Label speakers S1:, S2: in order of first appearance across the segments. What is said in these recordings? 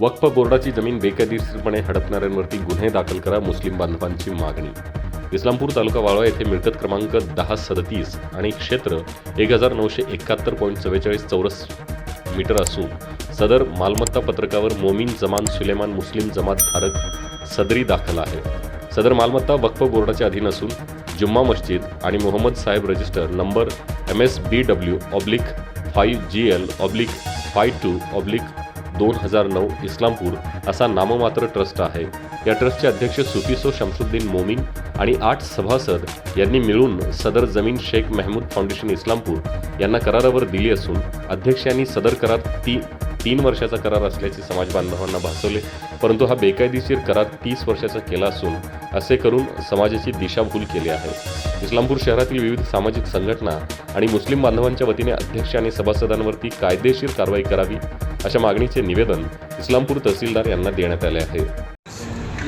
S1: वक्फ बोर्डाची जमीन बेकायदेशीरपणे हडपणाऱ्यांवरती गुन्हे दाखल करा मुस्लिम बांधवांची मागणी. इस्लामपूर तालुका वाळवा येथे मिळकत क्रमांक दहा सदतीस आणि क्षेत्र एक हजार नऊशे एकाहत्तर पॉईंट चव्वेचाळीस चौरस मीटर असून सदर मालमत्ता पत्रकावर मोमीन जमान सुलेमान मुस्लिम जमात धारक सदरी दाखल आहे. सदर मालमत्ता वक्फ बोर्डाच्या अधीन असून जुम्मा मस्जिद आणि Mohammad Saheb register number M S B W oblique five G L oblique five two oblique दोन हजार नऊ इस्लामपूर असा नाममात्र ट्रस्ट आहे. या ट्रस्टचे अध्यक्ष सुफिसो शमसुद्दीन मोमीन आणि आठ सभासद यांनी मिळून सदर जमीन शेख मेहमूद फाउंडेशन इस्लामपूर यांना करारावर दिली असून अध्यक्ष यांनी सदर करार ती तीन वर्षाचा करार असल्याचे समाज बांधवांना भासवले. परंतु हा बेकायदेशीर करार तीस वर्षाचा केला असून असे करून समाजाची दिशाभूल केली आहे. इस्लामपूर शहरातील विविध सामाजिक संघटना आणि मुस्लिम बांधवांच्या वतीने अध्यक्ष आणि सभासदांवरती कायदेशीर कारवाई करावी अशा मागणीचे निवेदन इस्लामपूर तहसीलदार यांना देण्यात आले आहे.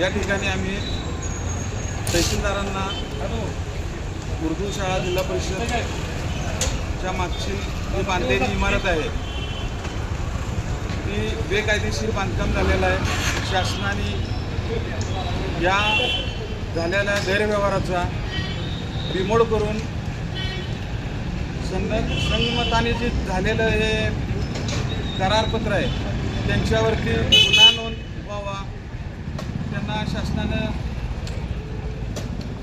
S2: या ठिकाणी आम्ही तहसीलदारांना उर्दू शाळा जिल्हा परिषदच्या मागची जी बांधलेली इमारत आहे ती बेकायदेशीर बांधकाम झालेलं आहे. शासनाने या झालेल्या गैरव्यवहाराचा रिमोड करून संग संगमताने जे झालेलं हे करारपत्र आहे. त्यांच्यावरती गुन्हा नोंद व्हावा. त्यांना शासनानं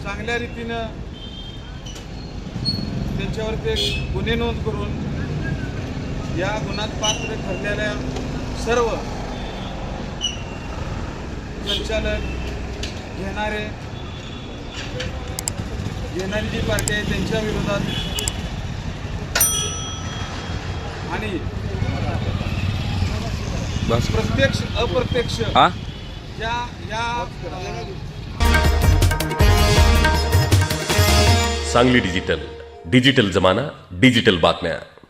S2: चांगल्या रीतीनं त्यांच्यावरती एक गुन्हे नोंद करून या गुन्ह्यात पात्र ठरलेल्या सर्व संचालक घेणारे घेणारी जी पार्टी आहे त्यांच्या विरोधात आणि प्रत्यक्ष अप्रत्यक्ष.
S3: हा?
S2: या या.
S1: सांगली डिजिटल. डिजिटल जमाना डिजिटल बातम्या.